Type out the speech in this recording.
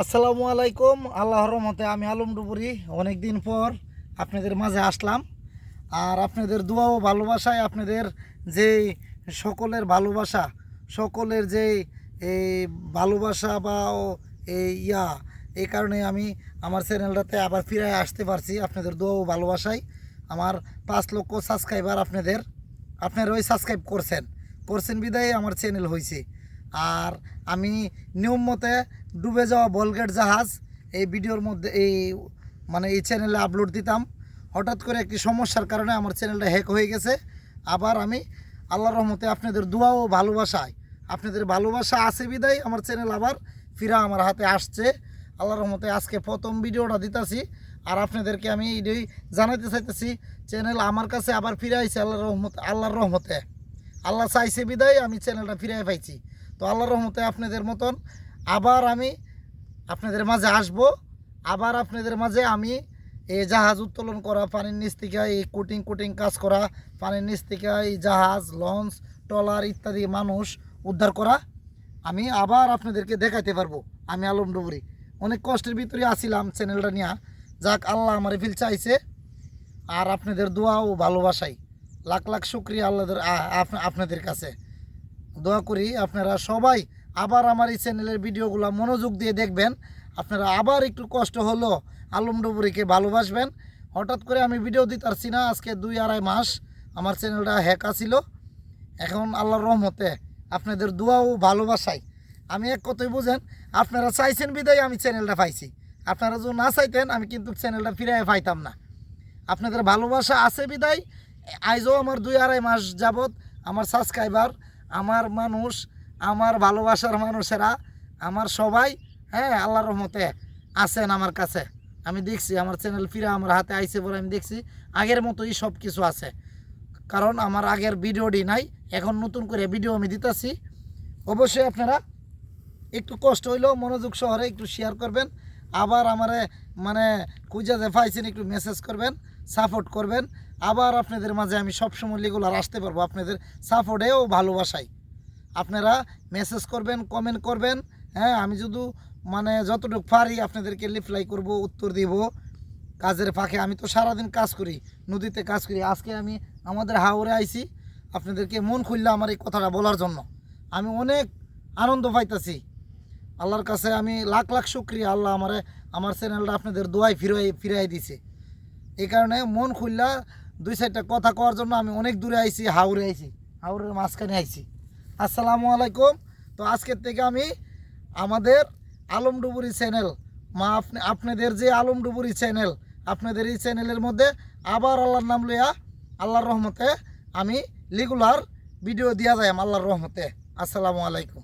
আসসালামু আলাইকুম। আল্লাহর রহমতে আমি আলম ডুবুরি। অনেক দিন পর আপনাদের মাঝে আসলাম। আর আপনাদের দোয়া ও ভালোবাসায়, আপনাদের যে সকলের ভালোবাসা, সকলের যে এই ভালোবাসা বা এই ইয়া এই কারণে আমি আমার চ্যানেলটাতে আবার ফিরে আসতে পারছি আপনাদের দোয়া ও ভালোবাসায়। আমার পাঁচ লক্ষ সাবস্ক্রাইবার আপনাদের আপনারা ওই সাবস্ক্রাইব করছেন। করছেন বিদায় আমার চ্যানেল হয়েছে আর আমি নিয়ম মতে ডুবে যাওয়া বলগেট জাহাজ এই ভিডিওর মধ্যে এই মানে এই চ্যানেলে আপলোড দিতাম। হঠাৎ করে একটি সমস্যার কারণে আমার চ্যানেলটা হ্যাক হয়ে গেছে। আবার আমি আল্লাহর রহমতে আপনাদের দোয়া ও ভালোবাসায়, আপনাদের ভালোবাসা আছে বিদায়, আমার চ্যানেল আবার ফিরা আমার হাতে আসছে। আল্লাহর রহমতে আজকে প্রথম ভিডিওটা দিতাছি। আর আপনাদেরকে আমি এটাই জানাতে চাইতেছি চ্যানেল আমার কাছে আবার ফিরে আইছে আল্লাহর রহমতে আল্লাহর রহমতে। আল্লাহ চাইছে বিদায়, আমি চ্যানেলটা ফিরে পাইছি। তো আল্লাহর রহমতে আপনাদের মতন আবার আমি আপনাদের মাঝে আসব। আবার আপনাদের মাঝে আমি এই জাহাজ উত্তোলন করা, পানির নিচ থেকে এই কোটিং কোটিং কাজ করা, পানির নিচ থেকে এই জাহাজ লঞ্চ ট্রলার ইত্যাদি মানুষ উদ্ধার করা আমি আবার আপনাদেরকে দেখাইতে পারব। আমি আলম ডুবুরি। অনেক কষ্টের ভিতরে আসিলাম চ্যানেলটা নিয়ে। যাক, আল্লাহ আমার ফিল চাইছে। আর আপনাদের দোয়া ও ভালোবাসাই। লাখ লাখ শুক্রিয়া আল্লাহদের আপনাদের কাছে। দোয়া করি আপনারা সবাই আবার আমার এই চ্যানেলের ভিডিওগুলো মনোযোগ দিয়ে দেখবেন। আপনারা আবার একটু কষ্ট হলো আলম ডুবুরিকে ভালোবাসবেন। হঠাৎ করে আমি ভিডিও দিতে পারছি না, আজকে দুই আড়াই মাস আমার চ্যানেলটা হ্যাকা ছিল এখন আল্লাহর রহমতে আপনাদের দোয়া ও ভালোবাসাই। আমি এক কথাই বুঝেন, আপনারা চাইছেন বিদায়, আমি চ্যানেলটা পাইছি। আপনারা যদি না চাইতেন, আমি কিন্তু চ্যানেলটা ফিরে পাইতাম না। আপনাদের ভালোবাসা আছে বিদায়। আইজও আমার দুই আড়াই মাস যাবত আমার সাবস্ক্রাইবার আমার মানুষ, আমার ভালোবাসার মানুষেরা, আমার সবাই হ্যাঁ আল্লাহর রহমতে আছেন আমার কাছে। আমি দেখছি, আমার চ্যানেল ফিরে আমার হাতে আইসে বলে আমি দেখছি, আগের মতোই সব কিছু আছে। কারণ আমার আগের ভিডিওটি নাই, এখন নতুন করে ভিডিও আমি দিতেছি। অবশ্যই আপনারা একটু কষ্ট হইলেও মনোযোগ শহরে একটু শেয়ার করবেন। আবার আমারে মানে যে পাইছেন একটু মেসেজ করবেন সাপোর্ট করবেন। আবার আপনাদের মাঝে আমি সবসময় রেগুলার আসতে পারব, আপনাদের সাপোর্টেও ভালোবাসাই। আপনারা মেসেজ করবেন কমেন্ট করবেন হ্যাঁ আমি যদি মানে যতটুকু পারি আপনাদেরকে রিপ্লাই করব, উত্তর দিব। কাজের ফাঁকে আমি তো সারাদিন কাজ করি, নদীতে কাজ করি। আজকে আমি আমাদের হাওড়ে আইছি, আপনাদেরকে মন খুললে আমার এই কথাটা বলার জন্য। আমি অনেক আনন্দ পাইতাছি। আল্লাহর কাছে আমি লাখ লাখ শুক্রিয়া, আল্লাহ আমারে, আমার চ্যানেলটা আপনাদের দোয়াই ফিরাই ফিরাই দিছে। এই কারণে মন খুললা দুই সাইডটা কথা কওয়ার জন্য আমি অনেক দূরে আইছি হাওড়ে আইছি হাওড়ের মাঝখানে আইছি। আসসালামু আলাইকুম। তো আজকের থেকে আমি আমাদের আলমডুবুরি চ্যানেল মা আপনি, আপনাদের যে আলমডুবুরি চ্যানেল আপনাদের এই চ্যানেলের মধ্যে আবার আল্লাহর নাম লইয়া, আল্লাহর রহমতে আমি রেগুলার ভিডিও দিয়া যাই আল্লাহর রহমতে। আসসালামু আলাইকুম।